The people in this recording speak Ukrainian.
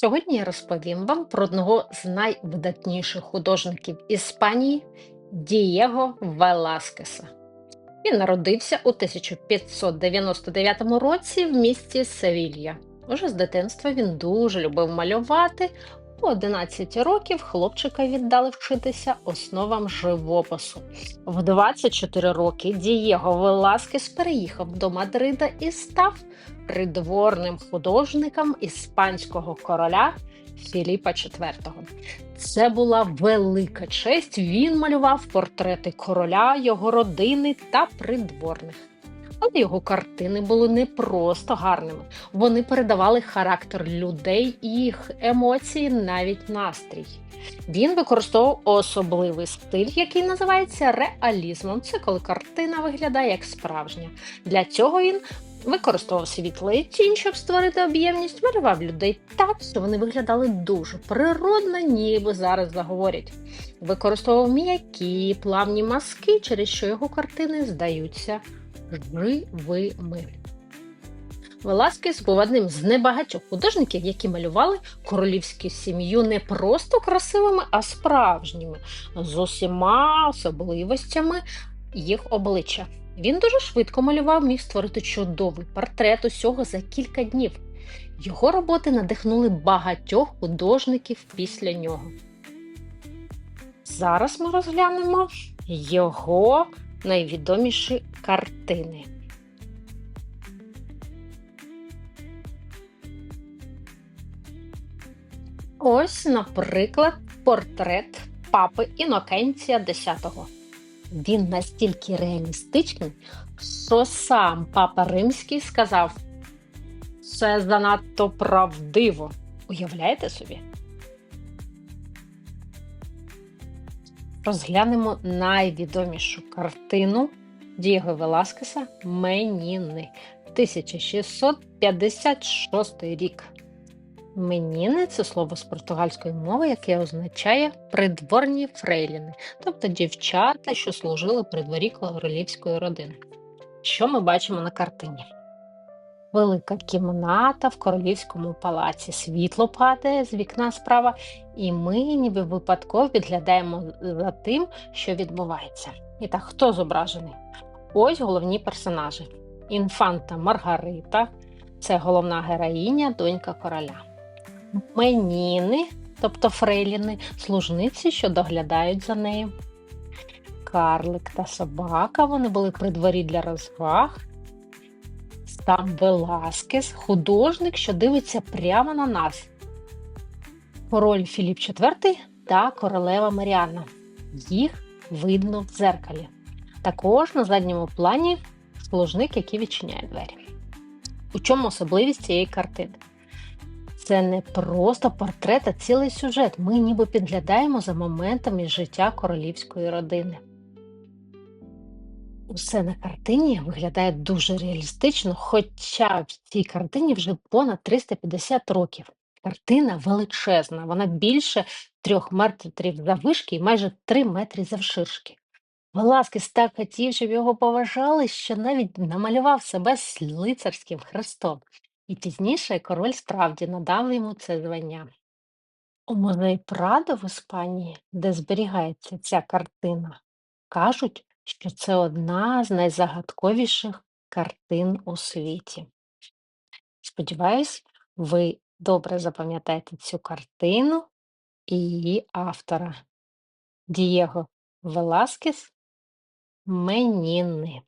Сьогодні я розповім вам про одного з найвидатніших художників Іспанії Дієго Веласкеса. Він народився у 1599 році в місті Севілья. Уже з дитинства він дуже любив малювати. У 11 років хлопчика віддали вчитися основам живопису. В 24 роки Дієго Веласкес переїхав до Мадрида і став придворним художником іспанського короля Філіпа IV. Це була велика честь. Він малював портрети короля, його родини та придворних. Але його картини були не просто гарними. Вони передавали характер людей, їх емоції, навіть настрій. Він використовував особливий стиль, який називається реалізмом. Це коли картина виглядає як справжня. Для цього він використовував світлий тінь, щоб створити об'ємність, малював людей так, що вони виглядали дуже природно, ніби зараз заговорять. Використовував м'які плавні маски, через що його картини здаються живими. Веласкес був одним з небагатьох художників, які малювали королівську сім'ю не просто красивими, а справжніми, з усіма особливостями їх обличчя. Він дуже швидко малював, міг створити чудовий портрет усього за кілька днів. Його роботи надихнули багатьох художників після нього. Зараз ми розглянемо його найвідоміші картини. Ось, наприклад, портрет папи Інокенція X. Він настільки реалістичний, що сам папа Римський сказав: це занадто правдиво. Уявляєте собі? Розглянемо найвідомішу картину Дієго Веласкеса Меніни 1656 рік. Меніни це слово з португальської мови, яке означає придворні фрейліни, тобто дівчата, що служили при дворі королівської родини. Що ми бачимо на картині? Велика кімната в королівському палаці. Світло падає з вікна справа, і ми ніби випадково підглядаємо за тим, що відбувається. І так, хто зображений? Ось головні персонажі: інфанта Маргарита, це головна героїня, донька короля. Меніни, тобто фрейліни, служниці, що доглядають за нею. Карлик та собака вони були при дворі для розваг. Сам Веласкес, художник, що дивиться прямо на нас. Король Філіп IV та королева Маріанна. Їх видно в дзеркалі. Також на задньому плані служник, який відчиняє двері. У чому особливість цієї картини? Це не просто портрет, а цілий сюжет. Ми ніби підглядаємо за моментами життя королівської родини. Усе на картині виглядає дуже реалістично, хоча в цій картині вже понад 350 років. Картина величезна, вона більше трьох метрів заввишки і майже 3 метри завширшки. Веласкес так хотів, щоб його поважали, що навіть намалював себе з лицарським хрестом. І пізніше король справді надав йому це звання. У музеї Прадо в Іспанії, де зберігається ця картина, кажуть, що це одна з найзагадковіших картин у світі. Сподіваюсь, ви добре запам'ятаєте цю картину і її автора Дієго Веласкес Меніни.